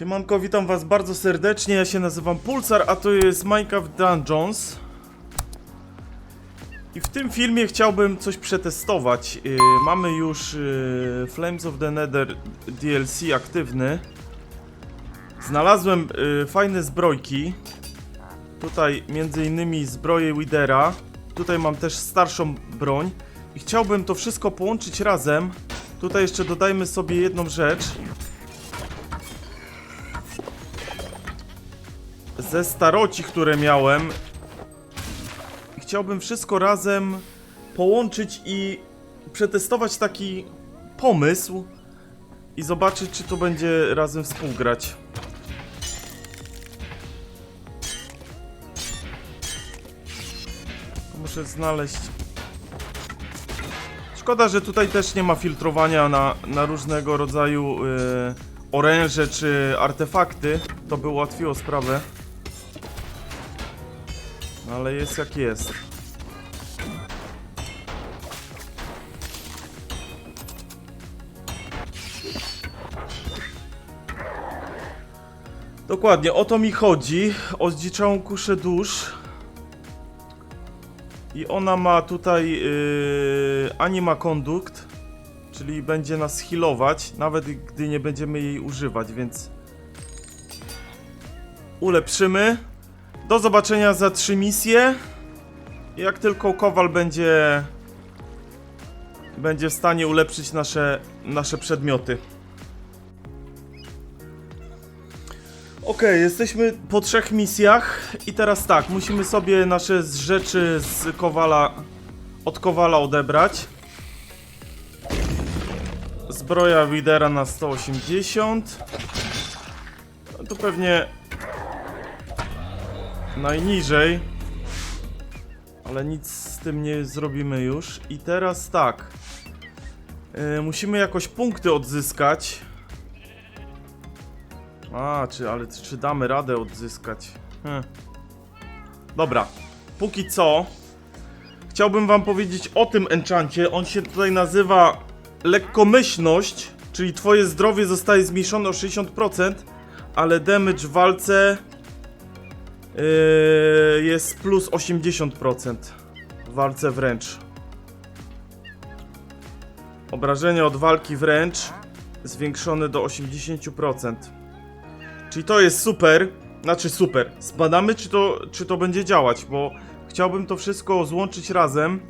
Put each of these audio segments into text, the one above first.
Siemanko, witam was bardzo serdecznie, ja się nazywam Pulsar, a to jest Minecraft Dungeons. I w tym filmie chciałbym coś przetestować. Yy, mamy już yy, Flames of the Nether DLC aktywny. Znalazłem yy, fajne zbrojki. Tutaj między innymi zbroję Widera. Tutaj mam też starszą broń. I chciałbym to wszystko połączyć razem. Tutaj jeszcze dodajmy sobie jedną rzecz. Ze staroci, które miałem. Chciałbym wszystko razem połączyć i przetestować taki pomysł i zobaczyć, czy to będzie razem współgrać. Muszę znaleźć. Szkoda, że tutaj też nie ma filtrowania na, na różnego rodzaju yy, oręże czy artefakty. To by ułatwiło sprawę. No ale jest jak jest. Dokładnie, o to mi chodzi. O zdziczałą kuszę dusz. I ona ma tutaj yy, anima conduct, czyli będzie nas healować, nawet gdy nie będziemy jej używać, więc ulepszymy. Do zobaczenia za trzy misje. Jak tylko Kowal będzie będzie w stanie ulepszyć nasze, nasze przedmioty. Ok, jesteśmy po trzech misjach i teraz tak, musimy sobie nasze rzeczy z Kowala od Kowala odebrać. Zbroja Widera na 180. No to pewnie najniżej. Ale nic z tym nie zrobimy już. I teraz tak. Yy, musimy jakoś punkty odzyskać. A, czy, ale czy damy radę odzyskać? Hm. Dobra. Póki co. Chciałbym wam powiedzieć o tym enchancie. On się tutaj nazywa lekkomyślność, czyli twoje zdrowie zostaje zmniejszone o 60%, ale damage w walce Yy, jest plus 80% w walce wręcz. Obrażenia od walki wręcz zwiększone do 80%. Czyli to jest super. Znaczy super. Zbadamy czy to, czy to będzie działać, bo chciałbym to wszystko złączyć razem.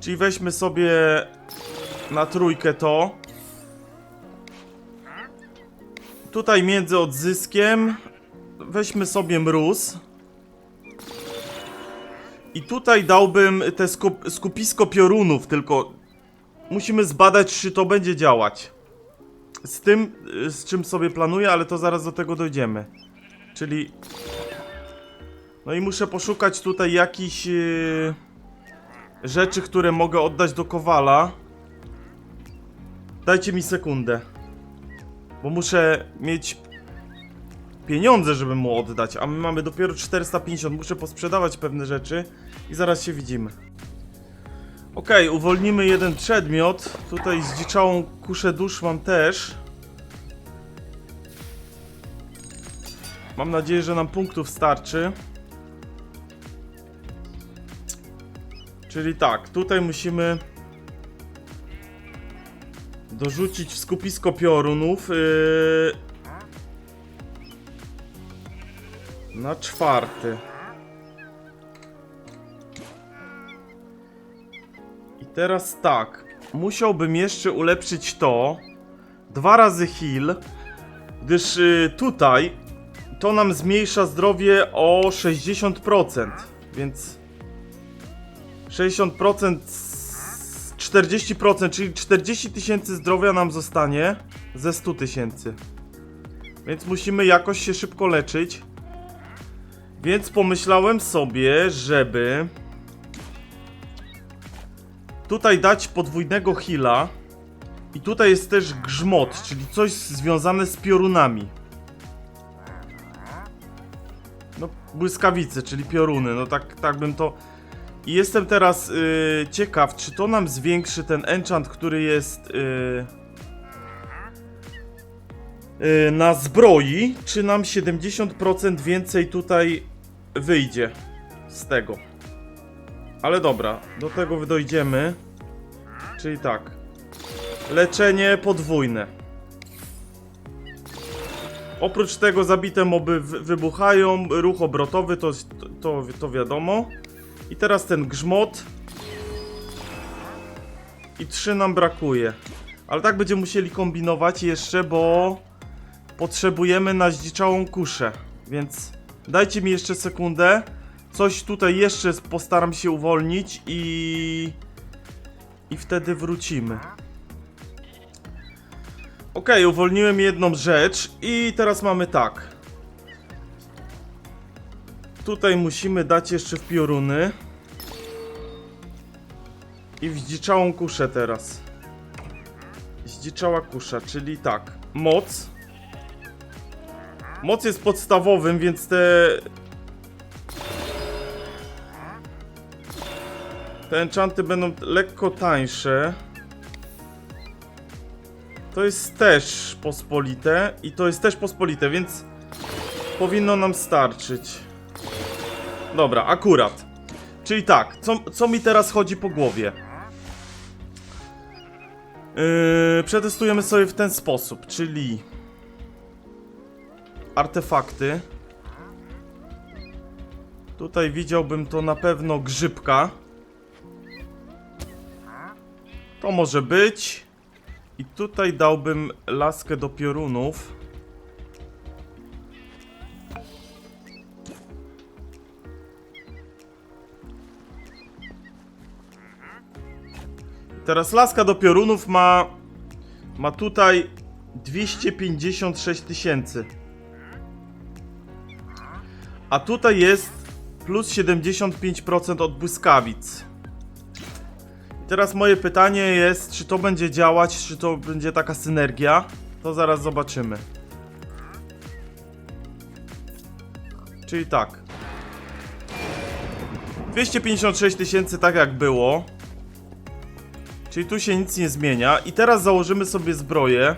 Czyli weźmy sobie na trójkę to. Tutaj między odzyskiem weźmy sobie mróz. I tutaj dałbym te skup skupisko piorunów, tylko musimy zbadać, czy to będzie działać. Z tym, y, z czym sobie planuję, ale to zaraz do tego dojdziemy. Czyli... No i muszę poszukać tutaj jakichś yy, rzeczy, które mogę oddać do Kowala. Dajcie mi sekundę. Bo muszę mieć pieniądze, żeby mu oddać, a my mamy dopiero 450. Muszę posprzedawać pewne rzeczy i zaraz się widzimy. Okej, uwolnimy jeden przedmiot. Tutaj zdziczałą kuszę dusz mam też. Mam nadzieję, że nam punktów starczy. Czyli tak, tutaj musimy dorzucić w skupisko piorunów. Yy, Na czwarty. I teraz tak. Musiałbym jeszcze ulepszyć to. Dwa razy heal. Gdyż y, tutaj to nam zmniejsza zdrowie o 60%. Więc 60% z 40%, czyli 40 tysięcy zdrowia nam zostanie ze 100 tysięcy. Więc musimy jakoś się szybko leczyć. Więc pomyślałem sobie, żeby tutaj dać podwójnego heala i tutaj jest też grzmot, czyli coś związane z piorunami. No, błyskawice, czyli pioruny, no tak, tak bym to... I jestem teraz yy, ciekaw, czy to nam zwiększy ten enchant, który jest... Yy, na zbroi, czy nam 70% więcej tutaj wyjdzie z tego. Ale dobra, do tego dojdziemy. Czyli tak. Leczenie podwójne. Oprócz tego zabite moby wy- wybuchają, ruch obrotowy to, to, to wiadomo. I teraz ten grzmot. I trzy nam brakuje. Ale tak będziemy musieli kombinować jeszcze, bo potrzebujemy na zdziczałą kuszę. Więc dajcie mi jeszcze sekundę. Coś tutaj jeszcze postaram się uwolnić i... I wtedy wrócimy. Okej, uwolniłem jedną rzecz i teraz mamy tak. Tutaj musimy dać jeszcze w pioruny. I w zdziczałą kuszę teraz. Zdziczała kusza, czyli tak. Moc. Moc jest podstawowym, więc te... Te enchanty będą lekko tańsze. To jest też pospolite i to jest też pospolite, więc powinno nam starczyć. Dobra, akurat. Czyli tak, co, co mi teraz chodzi po głowie? Yy, przetestujemy sobie w ten sposób, czyli artefakty. Tutaj widziałbym to na pewno grzybka. To może być. I tutaj dałbym laskę do piorunów. Teraz laska do piorunów ma. Ma tutaj 256 tysięcy. A tutaj jest plus 75% od błyskawic. I teraz moje pytanie jest, czy to będzie działać, czy to będzie taka synergia? To zaraz zobaczymy. Czyli tak. 256 tysięcy tak jak było. Czyli tu się nic nie zmienia. I teraz założymy sobie zbroję.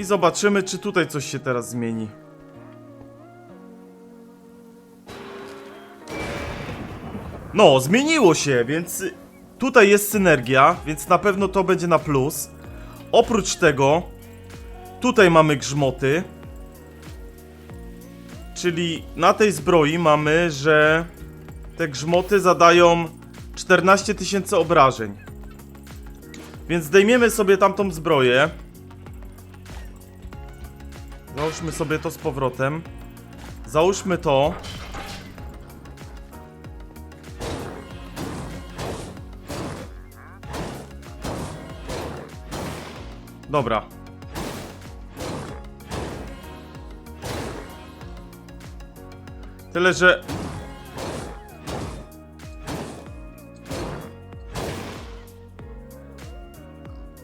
I zobaczymy, czy tutaj coś się teraz zmieni. No, zmieniło się, więc tutaj jest synergia, więc na pewno to będzie na plus. Oprócz tego, tutaj mamy grzmoty. Czyli na tej zbroi mamy, że te grzmoty zadają 14 tysięcy obrażeń. Więc zdejmiemy sobie tamtą zbroję. Załóżmy sobie to z powrotem. Załóżmy to. Dobra. Tyle, że...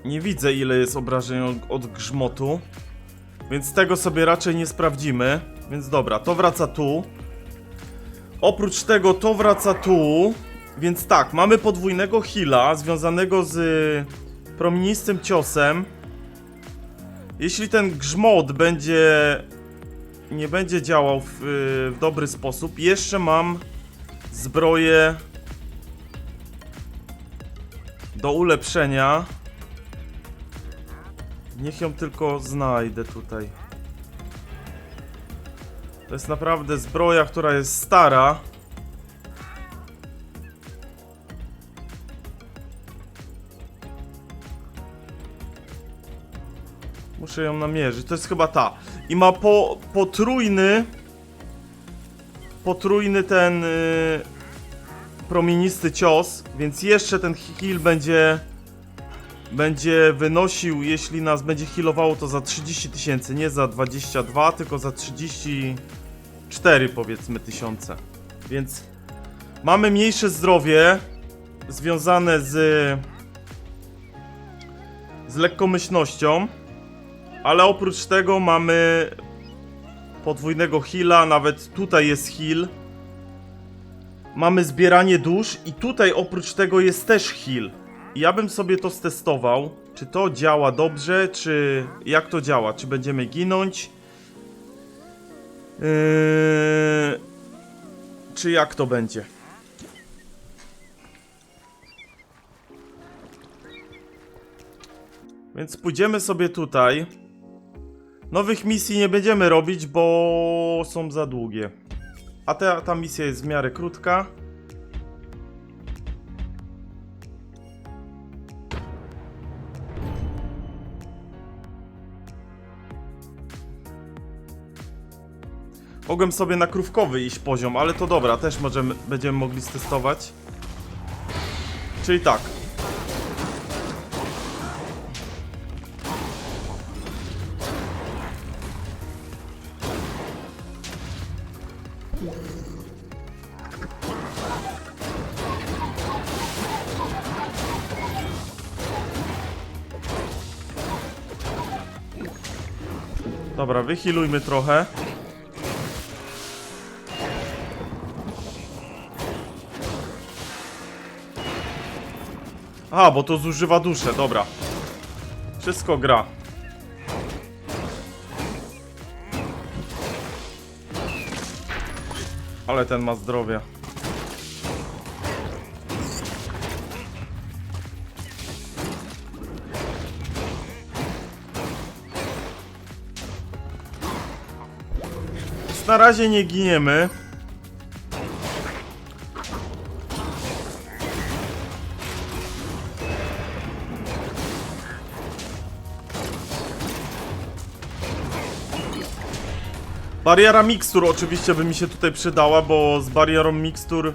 Nie widzę ile jest obrażeń od, od grzmotu. Więc tego sobie raczej nie sprawdzimy. Więc dobra, to wraca tu. Oprócz tego to wraca tu. Więc tak, mamy podwójnego heala związanego z promienistym ciosem. Jeśli ten grzmot będzie nie będzie działał w, w dobry sposób. Jeszcze mam zbroję do ulepszenia. Niech ją tylko znajdę tutaj. To jest naprawdę zbroja, która jest stara. Muszę ją namierzyć. To jest chyba ta. I ma po, potrójny. Potrójny ten. Yy, promienisty cios. Więc jeszcze ten heal będzie. Będzie wynosił, jeśli nas będzie healowało, to za 30 tysięcy. Nie za 22, tylko za 34 powiedzmy tysiące. Więc mamy mniejsze zdrowie. Związane z. Z lekkomyślnością. Ale oprócz tego mamy podwójnego heala, nawet tutaj jest heal. Mamy zbieranie dusz i tutaj oprócz tego jest też heal. Ja bym sobie to stestował, czy to działa dobrze, czy jak to działa, czy będziemy ginąć, yy, czy jak to będzie. Więc pójdziemy sobie tutaj. Nowych misji nie będziemy robić, bo są za długie. A ta, ta misja jest w miarę krótka. Mogłem sobie na krówkowy iść poziom, ale to dobra, też możemy, będziemy mogli stestować. Czyli tak. Dobra, wychilujmy trochę. A, bo to zużywa duszę, dobra. Wszystko gra. Ale ten ma zdrowie. Na razie nie giniemy. Bariera mikstur oczywiście by mi się tutaj przydała, bo z barierą mikstur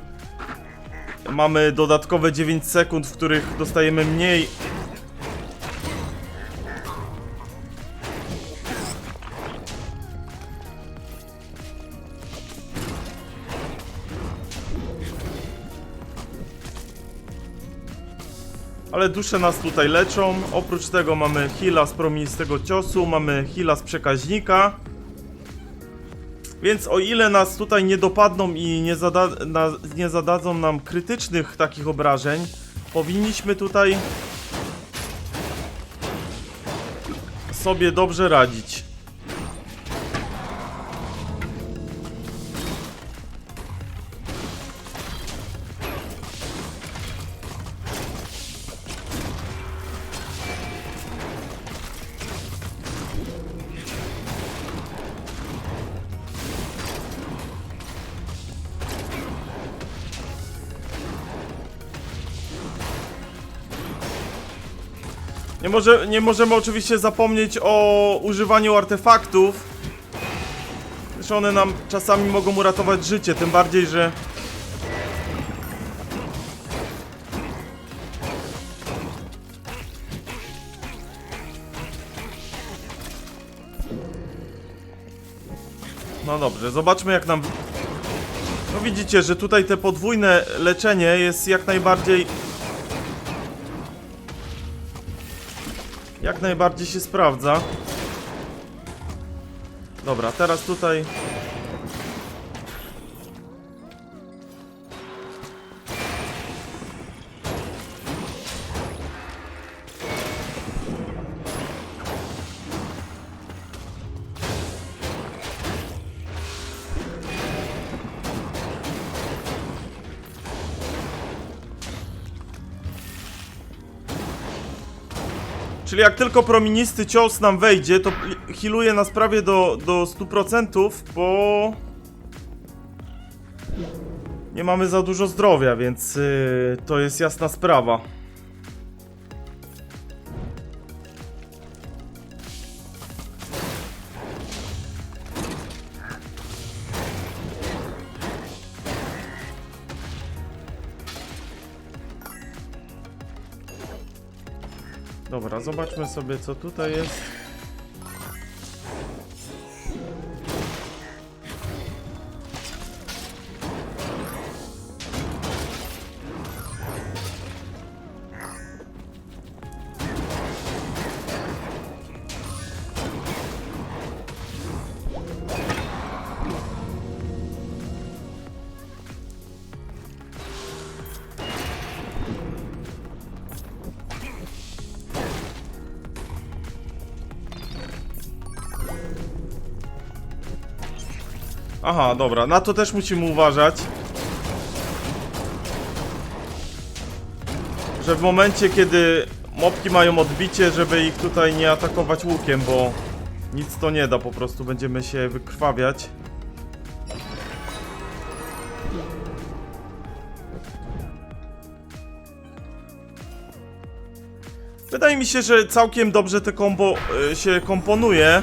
mamy dodatkowe 9 sekund, w których dostajemy mniej. Ale dusze nas tutaj leczą. Oprócz tego mamy heala z promienistego ciosu, mamy heala z przekaźnika. Więc o ile nas tutaj nie dopadną i nie, zada na, nie zadadzą nam krytycznych takich obrażeń, powinniśmy tutaj sobie dobrze radzić. Może, nie możemy oczywiście zapomnieć o używaniu artefaktów. Gdyż one nam czasami mogą uratować życie, tym bardziej, że... No dobrze, zobaczmy jak nam... No widzicie, że tutaj te podwójne leczenie jest jak najbardziej Jak najbardziej się sprawdza. Dobra, teraz tutaj. Czyli jak tylko promiennisty cios nam wejdzie, to healuje nas prawie do, do 100%, bo... Nie mamy za dużo zdrowia, więc yy, to jest jasna sprawa. Dobra, zobaczmy sobie co tutaj jest. Aha, dobra, na to też musimy uważać. Że w momencie, kiedy mopki mają odbicie, żeby ich tutaj nie atakować łukiem, bo nic to nie da, po prostu będziemy się wykrwawiać. Wydaje mi się, że całkiem dobrze te kombo y, się komponuje.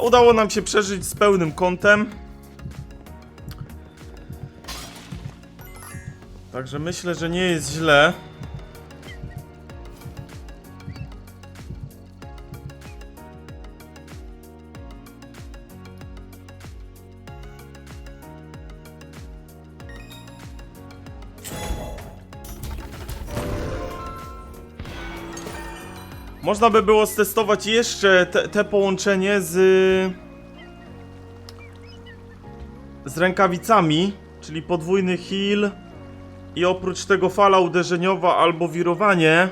Udało nam się przeżyć z pełnym kątem. Także myślę, że nie jest źle. Można by było stestować jeszcze te, te połączenie z z rękawicami, czyli podwójny heal i oprócz tego fala uderzeniowa albo wirowanie,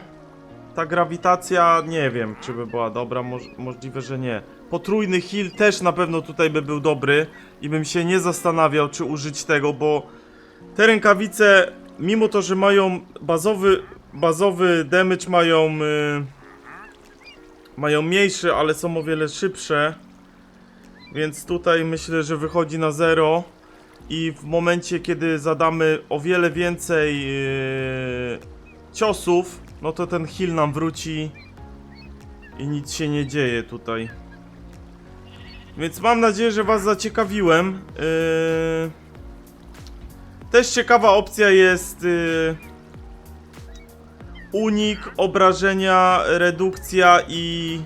ta grawitacja nie wiem, czy by była dobra, moż, możliwe, że nie. Potrójny heal też na pewno tutaj by był dobry i bym się nie zastanawiał, czy użyć tego, bo te rękawice, mimo to, że mają bazowy, bazowy damage, mają... Yy, mają mniejsze, ale są o wiele szybsze. Więc tutaj myślę, że wychodzi na zero. I w momencie, kiedy zadamy o wiele więcej yy, ciosów, no to ten heal nam wróci i nic się nie dzieje tutaj. Więc mam nadzieję, że Was zaciekawiłem. Yy... Też ciekawa opcja jest. Yy unik, obrażenia, redukcja i,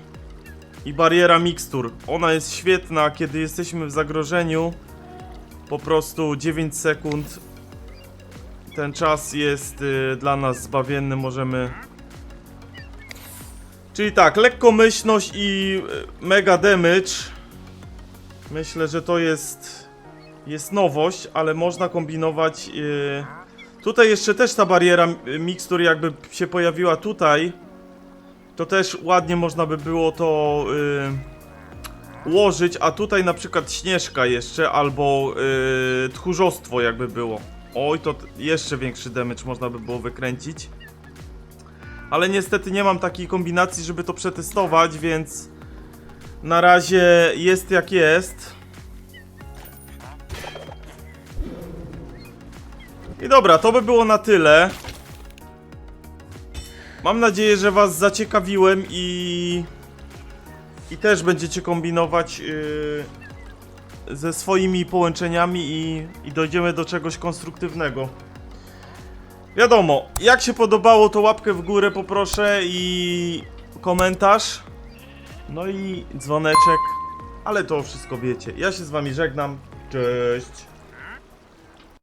i bariera mikstur. Ona jest świetna, kiedy jesteśmy w zagrożeniu. Po prostu 9 sekund. Ten czas jest y, dla nas zbawienny, możemy... Czyli tak, lekkomyślność i y, mega damage. Myślę, że to jest, jest nowość, ale można kombinować... Y, Tutaj jeszcze też ta bariera y, mikstur jakby się pojawiła tutaj, to też ładnie można by było to yy, ułożyć, a tutaj na przykład śnieżka jeszcze, albo yy, tchórzostwo jakby było. Oj, to jeszcze większy damage można by było wykręcić. Ale niestety nie mam takiej kombinacji, żeby to przetestować, więc na razie jest jak jest. I dobra, to by było na tyle. Mam nadzieję, że was zaciekawiłem i... I też będziecie kombinować yy, ze swoimi połączeniami i, i dojdziemy do czegoś konstruktywnego. Wiadomo, jak się podobało, to łapkę w górę poproszę i komentarz. No i dzwoneczek, ale to wszystko wiecie. Ja się z wami żegnam. Cześć.